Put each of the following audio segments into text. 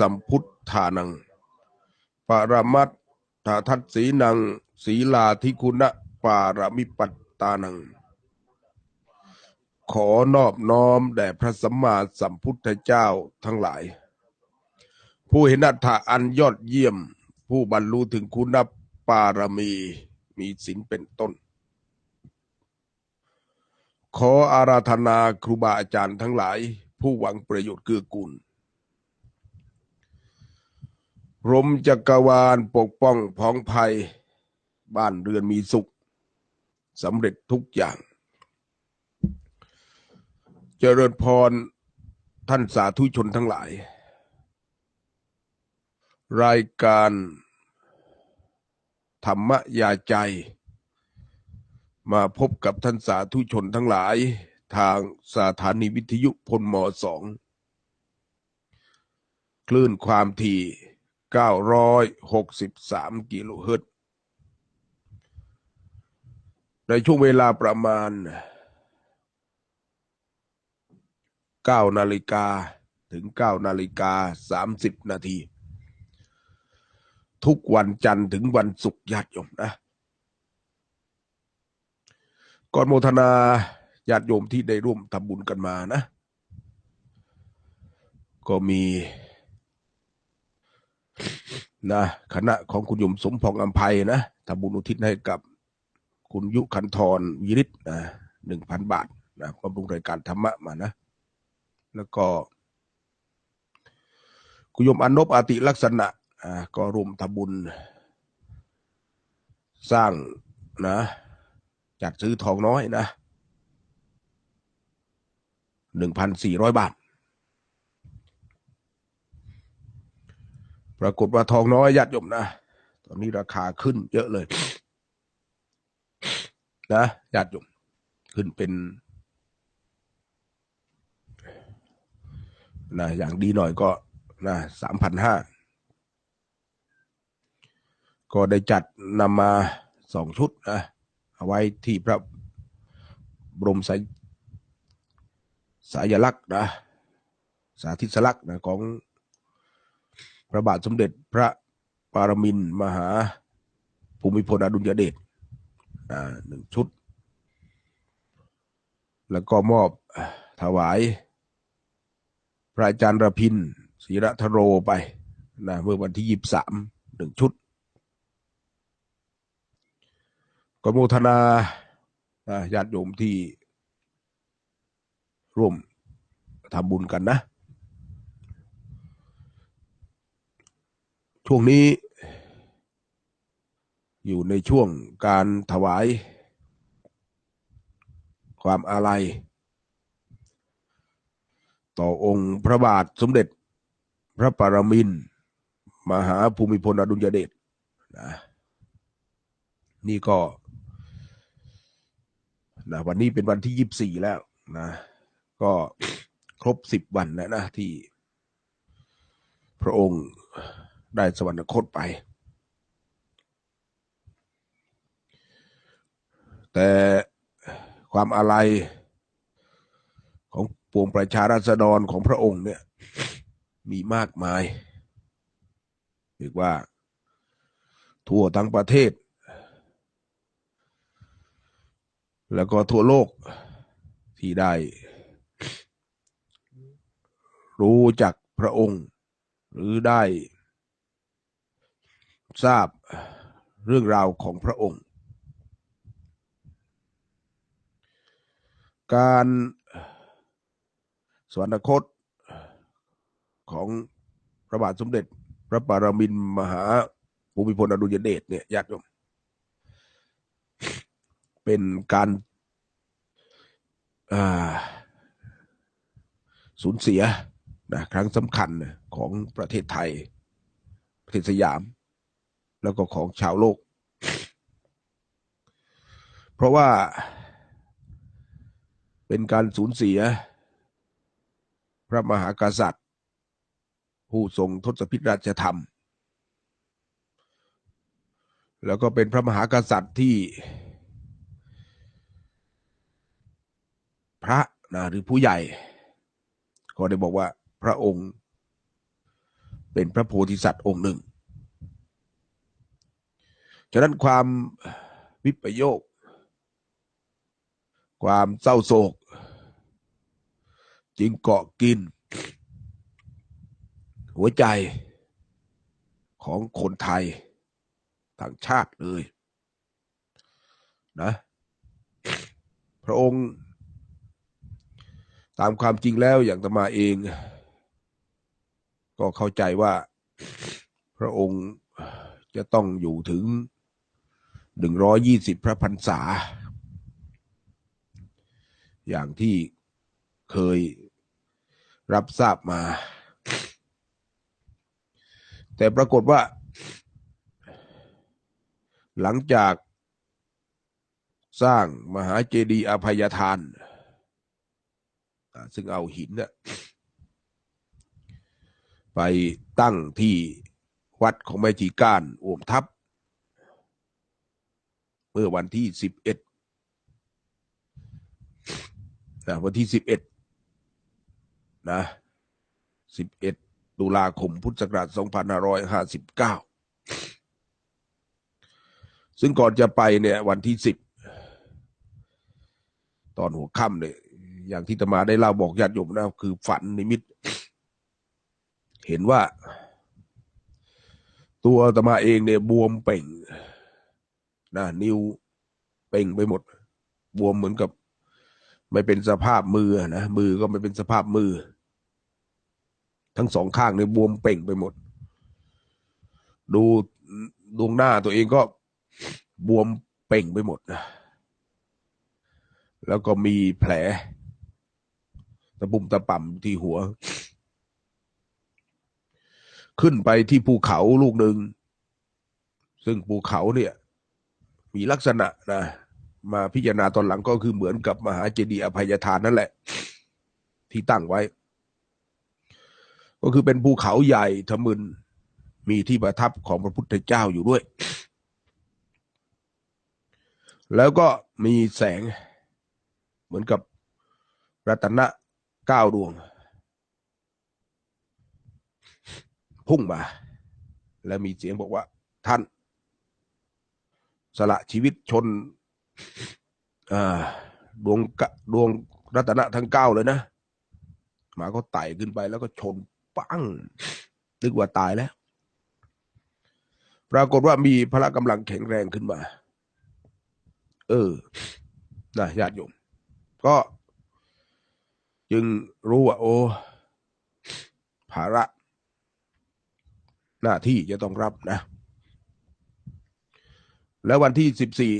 สัมพุทธานัง ปรมัตถาทัตสีนัง ศีลาธิคุณะปารมิปัตตานัง ขอนอบน้อมแด่พระสัมมาสัมพุทธเจ้าทั้งหลาย ผู้เห็นอัตถะอันยอดเยี่ยม ผู้บรรลุถึงคุณปารมีมีศีลเป็นต้น ขออาราธนาครูบาอาจารย์ทั้งหลาย ผู้หวังประโยชน์เกื้อกูล รมจักรวาลปกป้องพ้องภัย บ้านเรือนมีสุขสำเร็จทุกอย่าง เจริญพรท่านสาธุชนทั้งหลาย รายการธรรมยาใจ มาพบกับท่านสาธุชนทั้งหลาย ทางสถานีวิทยุพลมสอง คลื่นความถี่ 963กิโลเฮิรตซ์ในช่วงเวลาประมาณ9นาฬิกาถึง9นาฬิกา30นาที ทุกวันจันทร์ถึงวันศุกร์ญาติโยมนะ ก่อนโมทนาญาติโยมที่ได้ร่วมทำบุญกันมานะ ก็มี นะคณะของคุณยมสมพงษ์อัมภัยนะทำบุญอุทิศให้กับคุณยุคันธรวิริตนะหนึ่งพันบาทนะบำรุงรายการธรรมะมานะ แล้วก็ คุณยมอนบอาติลักษณะอ่าก็ร่วมทำบุญ สร้างนะ จัดซื้อทองน้อยนะหนึ่งพันสี่ร้อยบาท ปรากฏว่าทองน้อยยัดยมนะ ตอนนี้ราคาขึ้นเยอะเลย นะยัดยม ขึ้นเป็นนะอย่างดีหน่อยก็นะสามพันห้าก็ได้จัดนำมาสองชุดนะเอาไว้ที่พระบรมสายสายลักษณ์นะ สาธิสลักษณ์นะของ พระบาทสมเด็จพระปรมินมหาภูมิพลอดุลยเดชหนึ่งชุด แล้วก็มอบถวาย พระอาจารย์ระพินศรีรัทโรไปนะเมื่อวันที่ยี่สามหนึ่งชุดก็โมทนาญาติโยมที่ร่วมทำบุญกันนะ ช่วงนี้ อยู่ในช่วงการถวาย ความอาลัย ต่อองค์พระบาทสมเด็จ พระปรมินทรมหาภูมิพลอดุลยเดชนะนี่ก็นะวันนี้เป็นวันที่ยี่บสี่แล้วนะ ก็ครบสิบวันแล้วนะที่พระองค์ ได้สวรรคตไป แต่ความอาลัยของปวงประชาราษฎรของพระองค์เนี่ยมีมากมายเรียกว่า ทั่วทั้งประเทศ แล้วก็ทั่วโลกที่ได้ รู้จักพระองค์ หรือได้ ทราบเรื่องราวของพระองค์ การสวรรคตของพระบาทสมเด็จ พระปรมินมหาภูมิพลอดุลยเดชเนี่ยญาติโยมเป็นการาสูญเสียนะครั้งสำคัญของประเทศไทย ประเทศสยาม แล้วก็ของชาวโลก เพราะว่าเป็นการสูญเสีย พระมหากษัตริย์ ผู้ทรงทศพิธราชธรรม แล้วก็เป็นพระมหากษัตริย์ที่ พระนะหรือผู้ใหญ่ ก็ได้บอกว่าพระองค์ เป็นพระโพธิสัตว์องค์หนึ่ง ฉะนั้นความวิปโยค ความเศร้าโศก จึงเกาะกิน หัวใจของคนไทยทั้งชาติเลยนะพระองค์ ตามความจริงแล้วอย่างตมาเอง ก็เข้าใจว่าพระองค์จะต้องอยู่ถึง หนึ่งร้อยี่สิบพระพรรษา อย่างที่เคยรับทราบมา แต่ปรากฏว่า หลังจากสร้างมหาเจดีย์อภัยทาน ซึ่งเอาหินไปตั้งที่วัดของแม่จีก้านโอมทัพ เมื่อวันที่สิบเอ็ดนะวันที่สิบเอ็ดนะสิบเอ็ดตุลาคมพุทธศักราชสองพันห้าร้อยห้าสิบเก้าซึ่งก่อนจะไปเนี่ย วันที่สิบตอนหัวค่ำเนี่ยอย่างที่ตมาได้เล่าบอกญาติโยมนะคือฝันนิมิต เห็นว่า ตัวตมาเองเนี่ยบวมเป่ง นะนิ้วเป่งไปหมด บวมเหมือนกับ ไม่เป็นสภาพมือนะมือก็ไม่เป็นสภาพมือ ทั้งสองข้างเนี่ยบวมเป่งไปหมด ดูดวงหน้าตัวเองก็บวมเป่งไปหมดนะแล้วก็มีแผลตะปุ่มตะป่ำที่หัว ขึ้นไปที่ภูเขาลูกหนึ่ง ซึ่งภูเขาเนี่ย มีลักษณะนะมาพิจารณาตอนหลังก็คือเหมือนกับมหาเจดีย์อภัยทานนั่นแหละ ที่ตั้งไว้ ก็คือเป็นภูเขาใหญ่ทะมึนมีที่ประทับของพระพุทธเจ้าอยู่ด้วย แล้วก็มีแสงเหมือนกับรัตนะเก้าดวง พุ่งมา แล้วมีเสียงบอกว่าท่าน สละชีวิตชนดวงกะดวงรัตนะทั้งเก้าเลยนะหมาก็ไต่ขึ้นไปแล้วก็ชนปังนึกว่าตายแล้ว ปรากฏว่ามีพละกำลังแข็งแรงขึ้นมา เออนะญาติโยม ก็ จึงรู้ว่า โอ้ภาระ หน้าที่จะต้องรับนะ แล้ววันที่สิบสี่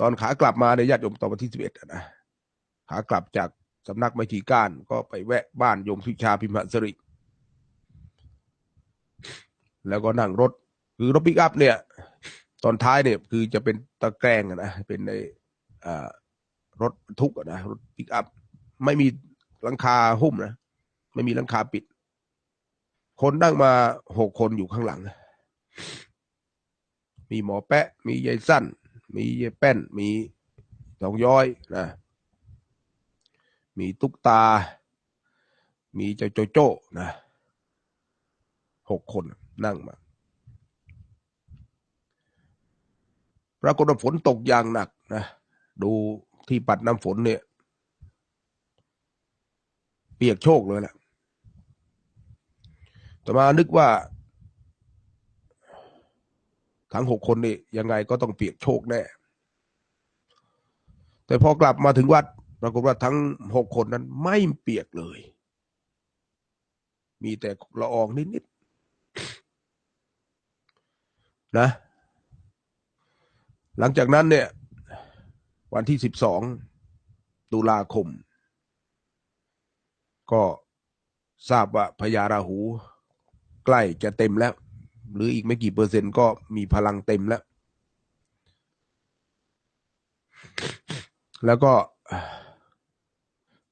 ตอนขากลับมาในญาติโยมตอนวันที่สิบเอ็ดนะขากลับจากสำนักไมตรีก้านก็ไปแวะบ้านโยมสุชาพิมพสริ แล้วก็นั่งรถ คือรถปิกอัพเนี่ย ตอนท้ายเนี่ยคือจะเป็นตะแกรงนะเป็นในรถบรรทุกนะรถปิกอัพไม่มีหลังคาหุ้มนะไม่มีหลังคาปิด คนนั่งมาหกคนอยู่ข้างหลัง มีหมอแปะ มียายสั้น มียายแป้น มีทองย้อยนะ มีตุ๊กตา มีเจ้าโจโจ้นะหกคนนั่งมา ปรากฏว่าฝนตกอย่างหนักนะ ดูที่ปัดน้ำฝนเนี่ย เปียกโชกเลยแหละต่อมานึกว่า ทั้งหกคนนี่ยังไงก็ต้องเปียกโชกแน่ แต่พอกลับมาถึงวัดปรากฏว่าทั้งหกคนนั้นไม่เปียกเลย มีแต่ละอองนิดๆนะ หลังจากนั้นเนี่ย วันที่สิบสองตุลาคม ก็ทราบว่าพญาราหู ใกล้จะเต็มแล้ว หรืออีกไม่กี่เปอร์เซ็นต์ก็มีพลังเต็มแล้ว แล้วก็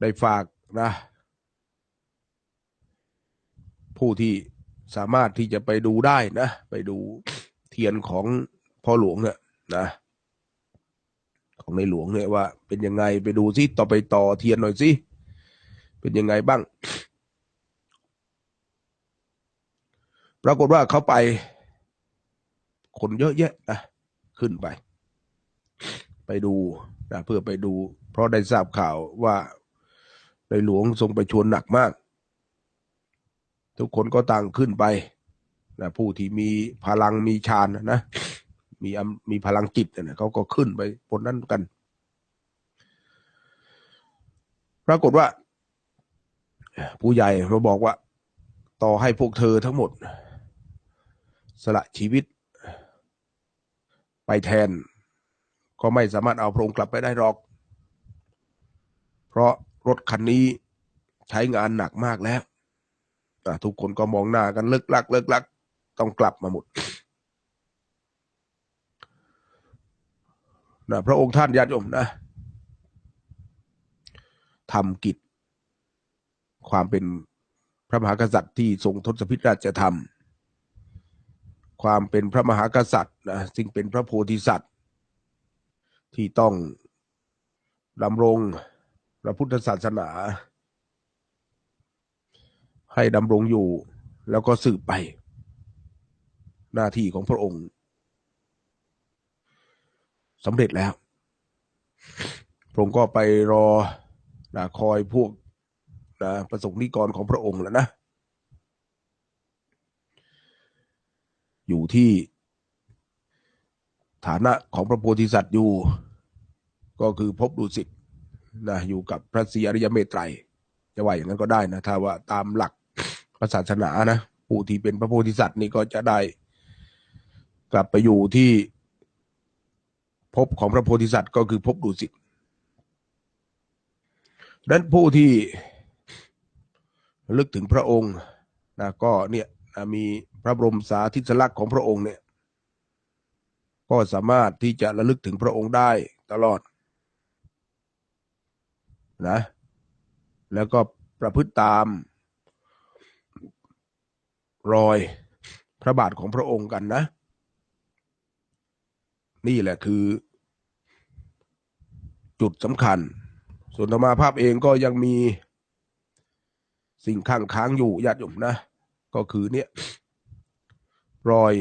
ได้ฝากนะ ผู้ที่สามารถที่จะไปดูได้นะ ไปดูเทียนของพ่อหลวงเนี่ยนะ ของในหลวงเนี่ยว่า เป็นยังไงไปดูซิต่อไปต่อเทียนหน่อยสิเป็นยังไงบ้าง ปรากฏว่าเขาไป คนเยอะแยะนะขึ้นไป ไปดูนะเพื่อไปดู เพราะได้ทราบข่าวว่าในหลวงทรงไปชวนหนักมาก ทุกคนก็ต่างขึ้นไปนะผู้ที่มีพลังมีฌานนะมีมีพลังจิตเนะเขาก็ขึ้นไปบนนั้นกันปรากฏว่า ผู้ใหญ่มาบอกว่า ต่อให้พวกเธอทั้งหมด สละชีวิต ไปแทน ก็ไม่สามารถเอาพระองค์กลับไปได้หรอก เพราะรถคันนี้ใช้งานหนักมากแล้วทุกคนก็มองหน้ากันเลิกลัก เลิกลัก ต้องกลับมาหมดนะพระองค์ท่านญาติโยมนะทำกิจ ความเป็นพระมหากษัตริย์ที่ทรงทศพิธราชธรรม ความเป็นพระมหากษัตริย์นะซึ่งเป็นพระโพธิสัตว์ ที่ต้องดำรงพระพุทธศาสนา ให้ดำรงอยู่แล้วก็สืบไป หน้าที่ของพระองค์สำเร็จแล้ว พระองค์ก็ไปรอนะคอยพวกนะประสงค์นิกรของพระองค์แล้วนะ อยู่ที่ฐานะของพระโพธิสัตว์อยู่ ก็คือพบดุสิตนะอยู่กับพระศรีอริยเมตไตรจะว่าอย่างนั้นก็ได้นะถ้าว่าตามหลักพระศาสนานะผู้ที่เป็นพระโพธิสัตว์นี่ก็จะได้ กลับไปอยู่ที่ภพของพระโพธิสัตว์ก็คือภพดุสิตดังนั้นผู้ที่ลึกถึงพระองค์นะก็เนี่ยนะมี พระบรมสาธิสลักษณ์ของพระองค์เนี่ย ก็สามารถที่จะระลึกถึงพระองค์ได้ตลอดนะแล้วก็ประพฤติตาม รอยพระบาทของพระองค์กันนะ นี่แหละคือ จุดสำคัญ ส่วนธรรมาภาพเองก็ยังมีสิ่งข้างค้างอยู่ญาติโยมนะ ก็คือเนี่ย รอย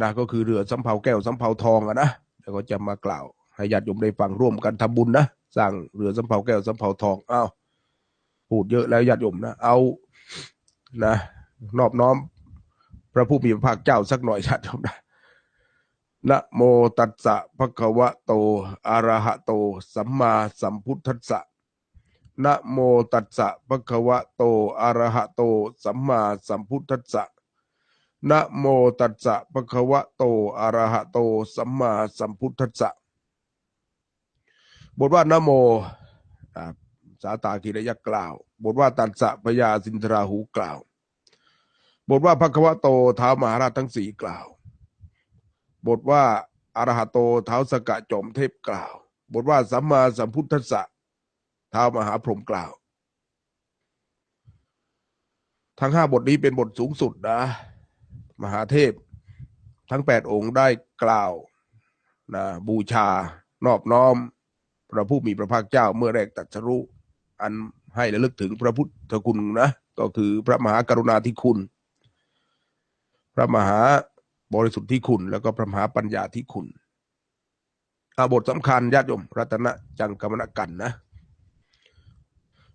นะก็คือเรือสำเภาแก้วสำเภาทองอะนะแล้วก็จะมากล่าวให้ญาติโยมได้ฟังร่วมกันทำบุญนะสร้างเรือสำเภาแก้วสำเภาทองอ้าวพูดเยอะแล้วญาติโยมนะเอานะนอบน้อมพระผู้มีพระภาคเจ้าสักหน่อยญาติโยมนะนะโมตัสสะภะคะวะโตอะระหะโต สัมมาสัมพุทธัสสะนะโมตัสสะภะคะวะโตอะระหะโต สัมมาสัมพุทธัสสะ นะโมตัสสะภะคะวะโตอะระหะโต สัมมาสัมพุทธัสสะบทว่านะโมสาตากิรยะกล่าว บทว่าตัสสะพญาสินทราหูกล่าว บทว่าภะควะโตเท้ามหาราชทั้งสี่กล่าว บทว่าอรหะโตเท้าสกะจอมเทพกล่าว บทว่าสัมมาสัมพุทธัสสะท้ามหาพรหมกล่าว ทั้งห้าบทนี้เป็นบทสูงสุดนะ มหาเทพ ทั้งแปดองค์ได้กล่าวนะบูชานอบน้อม พระผู้มีพระภาคเจ้าเมื่อแรกตรัสรู้อันให้ระลึกถึงพระพุทธคุณนะก็คือพระมหากรุณาธิคุณ พระมหาบริสุทธิคุณ แล้วก็พระมหาปัญญาธิคุณอาบทสำคัญญาติโยมรัตนจังกรรมนกันนะ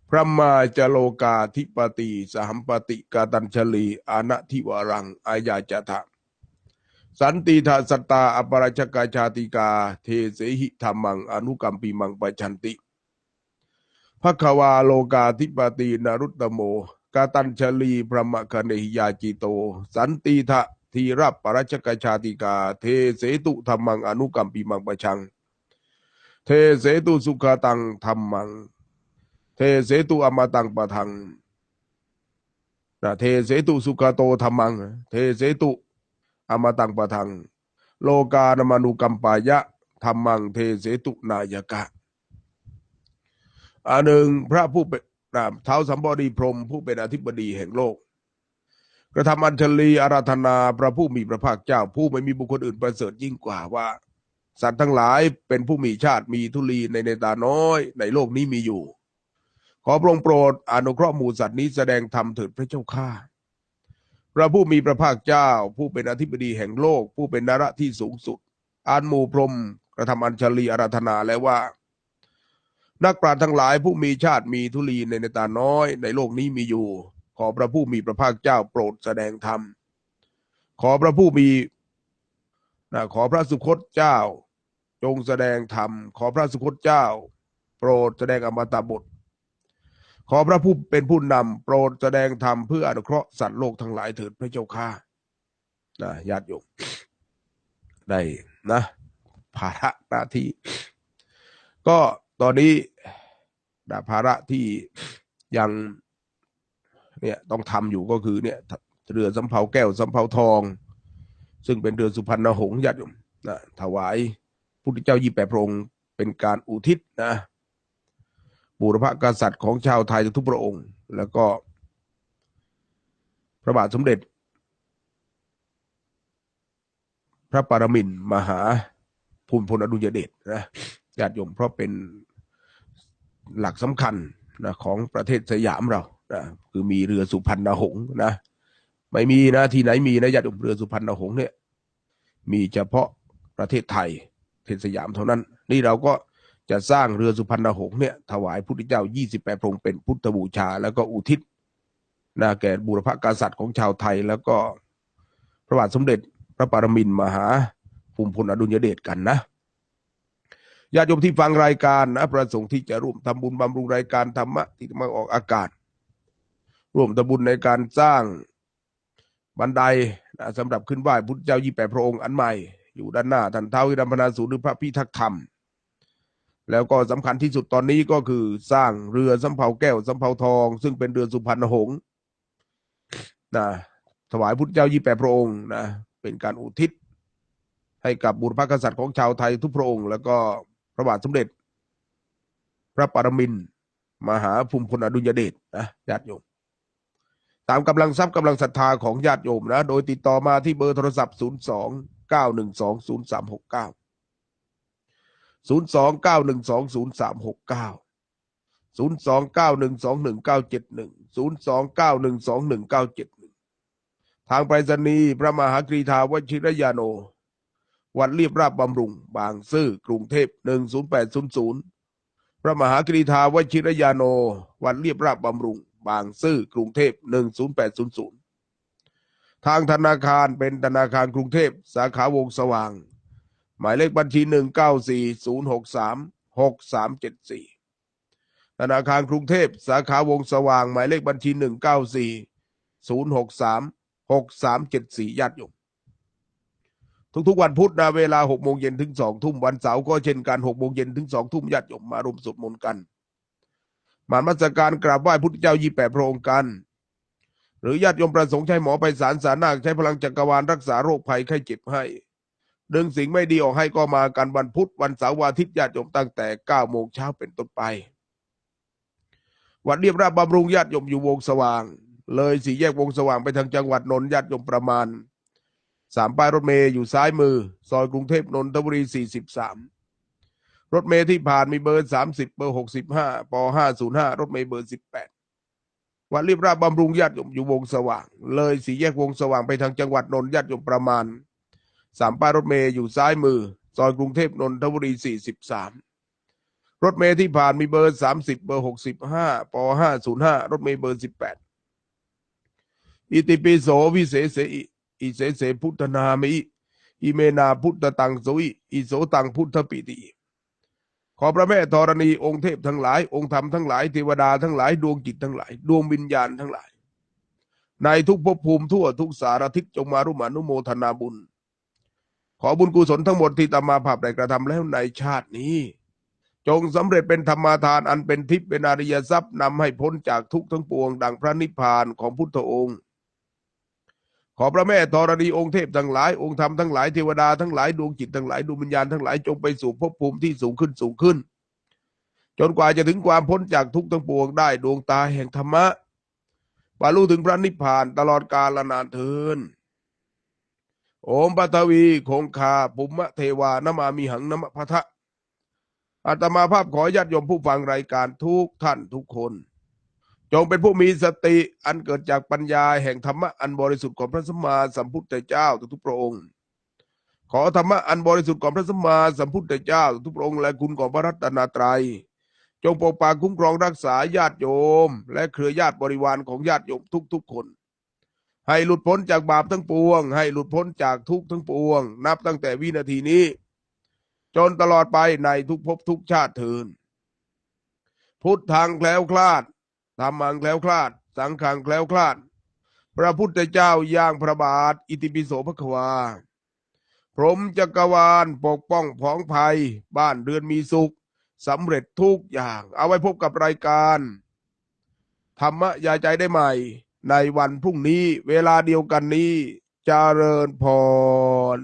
พระมาจโลกาธิปติสหัมปติกาตัญชลีอานะทิวรังอายาจทะสันติทาสตาอปราชกาชาติกา เทเสหิธรรมัง อนุกัมปีมังปชันติภควาโลกาธิปตินรุตโมกาตัญชลีพระมะคเนหิยาจิโต สันติทะทีรับปราชกาชาติกา เทเสตุธรรมังอนุกัมปีมังปชัง เทเสตุสุขตังธรรมัง เทเสตุอมตังปะทังนะเทเสตุสุขโตธรรมัง เทเสตุอมตังปะทัง โลกานมานุกัมปายะธรรมัง เทเสตุนายกะอันหนึ่งพระผู้เป็นเท้าสัมบดีพรมผู้เป็นอธิบดีแห่งโลก กระทำอัญชลีอาราธนาพระผู้มีพระภาคเจ้า ผู้ไม่มีบุคคลอื่นประเสริฐยิ่งกว่าว่า สัตว์ทั้งหลายเป็นผู้มีชาติมีทุลีในในตาน้อย ในโลกนี้มีอยู่ ขอพระองค์โปรดอนุเคราะห์หมู่สัตว์นี้แสดงธรรมเถิดพระเจ้าข้าพระผู้มีพระภาคเจ้า ผู้เป็นอธิบดีแห่งโลก ผู้เป็นนระที่สูงสุด อานหมูพรหมกระทำอัญชลีอาราธนาแล้วว่า นักปราชญ์ทั้งหลายผู้มีชาติมีทุลีในในตาน้อย ในโลกนี้มีอยู่ ขอพระผู้มีพระภาคเจ้าโปรดแสดงธรรมขอพระผู้มีนะขอพระสุคตเจ้า จงแสดงธรรมขอพระสุคตเจ้า โปรดแสดงอมตะบท ขอพระผู้เป็นผู้นำโปรดแสดงธรรมเพื่ออนุเคราะห์สัตว์โลกทั้งหลายเถิดพระเจ้าข้านะญาติโยมได้นะภาระหน้าที่ ก็ตอนนี้นะภาระที่ยังเนี่ยต้องทำอยู่ก็คือเนี่ยเรือสำเภาแก้วสำเภาทอง ซึ่งเป็นเรือสุพรรณหงส์ญาติโยมนะถวายพุทธเจ้ายี่แปดพระองค์เป็นการอุทิศนะ บูรพกษัตริย์ของชาวไทยทุกพระองค์ แล้วก็ พระบาทสมเด็จ พระปรมินทรมหาภูมิพลอดุลยเดชนะญาติโยมเพราะเป็นหลักสำคัญนะของประเทศสยามเรานะคือมีเรือสุพรรณหงส์นะไม่มีนะที่ไหนมีนะญาติโยมเรือสุพรรณหงส์เนี่ยมีเฉพาะประเทศไทยประเทศสยามเท่านั้น นี่เราก็ จะสร้างเรือสุพรรณหงส์เนี่ยถวายพุทธเจ้า 28 พระองค์เป็นพุทธบูชา แล้วก็อุทิศนาแก่บูรพกษัตริย์ของชาวไทย แล้วก็พระบาทสมเด็จพระปรมินมหาภูมิพลอดุลยเดชกันนะญาติโยมที่ฟังรายการนะประสงค์ที่จะร่วมทำบุญบำรุงรายการธรรมะที่มาออกอากาศ ร่วมทำบุญในการสร้างบันไดนะสำหรับขึ้นไหว้พุทธเจ้า28พระองค์อันใหม่ อยู่ด้านหน้าท่านเท้าวิรัมพนาสูรหรือพระพิทักษ์ธรรม แล้วก็สำคัญที่สุดตอนนี้ก็คือสร้างเรือสำเภาแก้วสำเภาทอง ซึ่งเป็นเรือสุพรรณหงส์นะถวายพุทธเจ้ายี่แปดพระองค์นะเป็นการอุทิศ ให้กับบุรพกษัตริย์ของชาวไทยทุกพระองค์ แล้วก็พระบาทสมเด็จ พระปรมินมหาภูมิพลอดุลยเดชนะญาติโยม ตามกำลังทรัพย์กำลังศรัทธาของญาติโยมนะ โดยติดต่อมาที่เบอร์โทรศัพท์ 029120369 1 2 0 3 6 9ศูนย์สองเก้าหนึ่งสองศูนย์สามหกเก้าศูนย์สองเก้าหนึ่งสองหนึ่งเก้าเจ็ดหนึ่งศูนย์สองเก้าหนึ่งสองหนึ่งเก้าเจ็ดหนึ่งทางไปรษณีย์พระมหากรีธาวชิรยาโน วัดเรียบราบบำรุง บางซื่อกรุงเทพหนึ่งศูนย์แปดศูนย์ศูนย์พระมหากรีธาวชิรยาโน วัดเรียบราบบำรุง บางซื่อกรุงเทพหนึ่งศูนย์แปดศูนย์ศูนย์ทางธนาคารเป็นธนาคารกรุงเทพ สาขาวงสว่าง หมายเลขบัญชีหนึ่งเก้าสี่ศูนย์หกสามหกสามเจ็ดสี่ธนาคารกรุงเทพสาขาวงสว่าง หมายเลขบัญชีหนึ่งเก้าสี่ศูนย์หกสามหกสามเจ็ดสี่ญาติโยมทุกๆวันพุธนะเวลาหกโมงเย็นถึงสองทุ่มวันเสาร์ก็เช่นกันหกโมงเย็นถึงสองทุ่มญาติโยมมารวมสวดมนต์กันมานมัสการกราบไหว้พุทธเจ้ายี่แปดพระองค์กัน หรือญาติโยมประสงค์ใช้หมอไปสารสานาคใช้พลังจักรวาลรักษาโรคภัยไข้เจ็บให้ ดึงสิ่งไม่ดีออกให้ก็มากันวันพุธวันเสาร์วันอาทิตย์ญาติโยมตั้งแต่เก้าโมงเช้าเป็นต้นไป วัดเรียบราบบำรุงญาติโยมอยู่วงสว่าง เลยสี่แยกวงสว่างไปทางจังหวัดนนท์ญาติโยมประมาณสามป้ายรถเมย์อยู่ซ้ายมือ ซอยกรุงเทพนนทบุรีสี่สิบสามรถเมย์ที่ผ่านมีเบอร์สามสิบเบอร์หกสิบห้าปห้าศูนย์ห้ารถเมย์เบอร์สิบแปดวัดเรียบราบบำรุงญาติโยมอยู่วงสว่าง เลยสี่แยกวงสว่างไปทางจังหวัดนนท์ญาติโยมประมาณ สามป้ายรถเมย์อยู่ซ้ายมือ ซอยกรุงเทพนนทบุรีสี่สิบสามรถเมย์ที่ผ่านมีเบอร์สามสิบเบอร์หกสิบห้าปห้าศูนย์ห้ารถเมย์เบอร์สิบแปดอิติปิโสวิเศษเสอิอิเสเสพุทธนามิอิเมนาพุทธตังโสอิอิโสตังพุทธปิติขอพระแม่ธรณีองค์เทพทั้งหลาย องค์ธรรมทั้งหลายเทวดาทั้งหลายดวงจิตทั้งหลาย ดวงวิญญาณทั้งหลาย ในทุกภพภูมิทั่วทุกสารทิศจงมารุมานุโมทนาบุญ อบุญกุศลทั้งหมดที่ตามาภาพได้กระทำแล้วในชาตินี้ จงสำเร็จเป็นธรรมาทานอันเป็นทิพย์เป็นอริยทรัพย์นำให้พ้นจากทุกข์ทั้งปวง ดังพระนิพพานของพุทธองค์ ขอพระแม่ธรณีองค์เทพทั้งหลายองค์ธรรมทั้งหลายเทวดาทั้งหลายดวงจิตทั้งหลายดวงวิญญาณทั้งหลายจงไปสู่ภพภูมิที่สูงขึ้นสูงขึ้น จนกว่าจะถึงความพ้นจากทุกข์ทั้งปวงได้ดวงตาแห่งธรรมะบรรลุถึงพระนิพพานตลอดกาลนานเทิน โอมปัทวีคงคาปุมมะเทวานมามีหังนมะพะทะอาตมาภาพขอญาติโยมผู้ฟังรายการทุกท่านทุกคน จงเป็นผู้มีสติอันเกิดจากปัญญาแห่งธรรมะอันบริสุทธิ์ของพระสัมมาสัมพุทธเจ้าทุกพระองค์ ขอธรรมะอันบริสุทธิ์ของพระสัมมาสัมพุทธเจ้าทุกพระองค์และคุณของพระรัตนตรัย จงปกปักคุ้มครองรักษาญาติโยม และเครือญาติบริวารของญาติโยมทุกๆคน ให้หลุดพ้นจากบาปทั้งปวง ให้หลุดพ้นจากทุกข์ทั้งปวง นับตั้งแต่วินาทีนี้ จนตลอดไปในทุกภพทุกชาติเทินพุทธังแคล้วคลาดธรรมังแคล้วคลาด สังขังแคล้วคลาด พระพุทธเจ้าย่างพระบาท อิติปิโสภควา พรหมจักรวาลปกป้องผองภัย บ้านเรือนมีสุขสำเร็จทุกอย่าง เอาไว้พบกับรายการ ธรรมะยาใจได้ใหม่ ในวันพรุ่งนี้เวลาเดียวกันนี้จเจริญพร